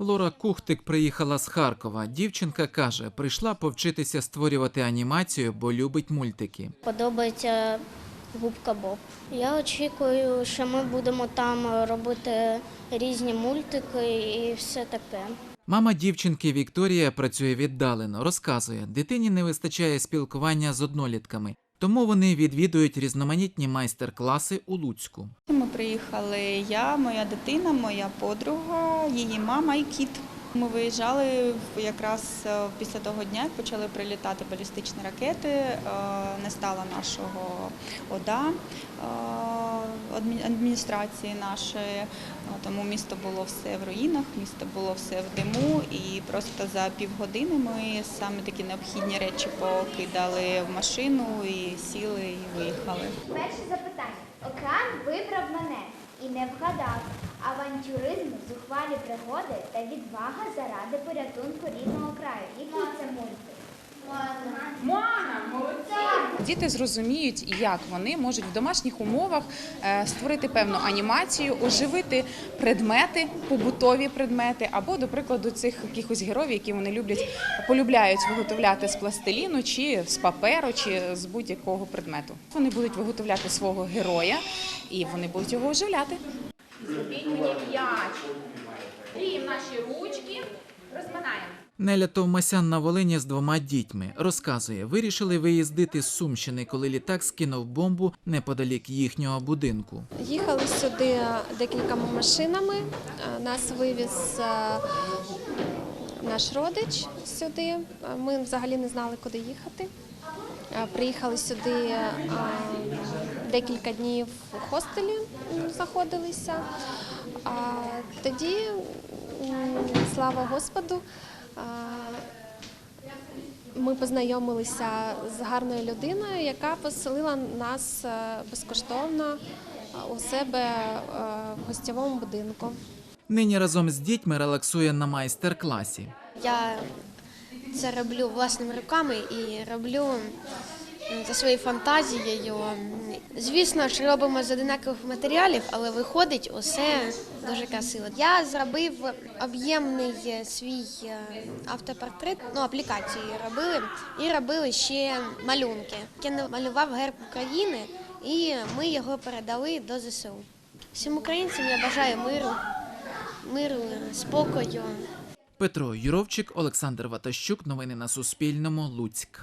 Лора Кухтик приїхала з Харкова. Дівчинка каже, прийшла повчитися створювати анімацію, бо любить мультики. Подобається губка Боб. Я очікую, що ми будемо там робити різні мультики і все таке. Мама дівчинки Вікторія працює віддалено. Розказує, дитині не вистачає спілкування з однолітками, тому вони відвідують різноманітні майстер-класи у Луцьку. Ми приїхали я, моя дитина, моя подруга, її мама і кіт. Ми виїжджали якраз е, після того дня, як почали прилітати балістичні ракети. е, Не стало нашого ОДА е, адміністрації нашої, тому місто було все в руїнах, місто було все в диму, і просто за півгодини ми саме такі необхідні речі покидали в машину і сіли і виїхали. Перше запитання. Океан вибрав мене і не вгадав. Авантюризм, зухвалі пригоди та відвага заради порятунку рідного краю. Який це мультик? Діти зрозуміють, як вони можуть в домашніх умовах е, створити певну анімацію, оживити предмети, побутові предмети, або, до прикладу, цих якихось героїв, які вони люблять, полюбляють виготовляти з пластиліну, чи з паперу, чи з будь-якого предмету. Вони будуть виготовляти свого героя і вони будуть його оживляти. Зробіть мені м'яч. Ріємо наші ручки, розминаємо. Неля Товмасян на Волині з двома дітьми розказує, вирішили виїздити з Сумщини, коли літак скинув бомбу неподалік їхнього будинку. Їхали сюди декількома машинами. Е, Нас вивіз е, наш родич сюди. Е, Ми взагалі не знали, куди їхати. Приїхали сюди декілька днів у хостелі знаходилися. А тоді, слава Господу, ми познайомилися з гарною людиною, яка поселила нас е, безкоштовно у себе е, в гостєвому будинку. Нині разом з дітьми релаксує на майстер-класі. Я це роблю власними руками і роблю за своєю фантазією. Звісно ж, робимо з одинакових матеріалів, але виходить усе дуже красиво. Я зробив об'ємний свій е, автопортрет, ну аплікації робили, і робили ще малюнки. Я намалював герб України, і ми його передали до ЗСУ. Всім українцям я бажаю миру, миру, спокою. Петро Юровчик, Олександр Ватащук. Новини на Суспільному. Луцьк.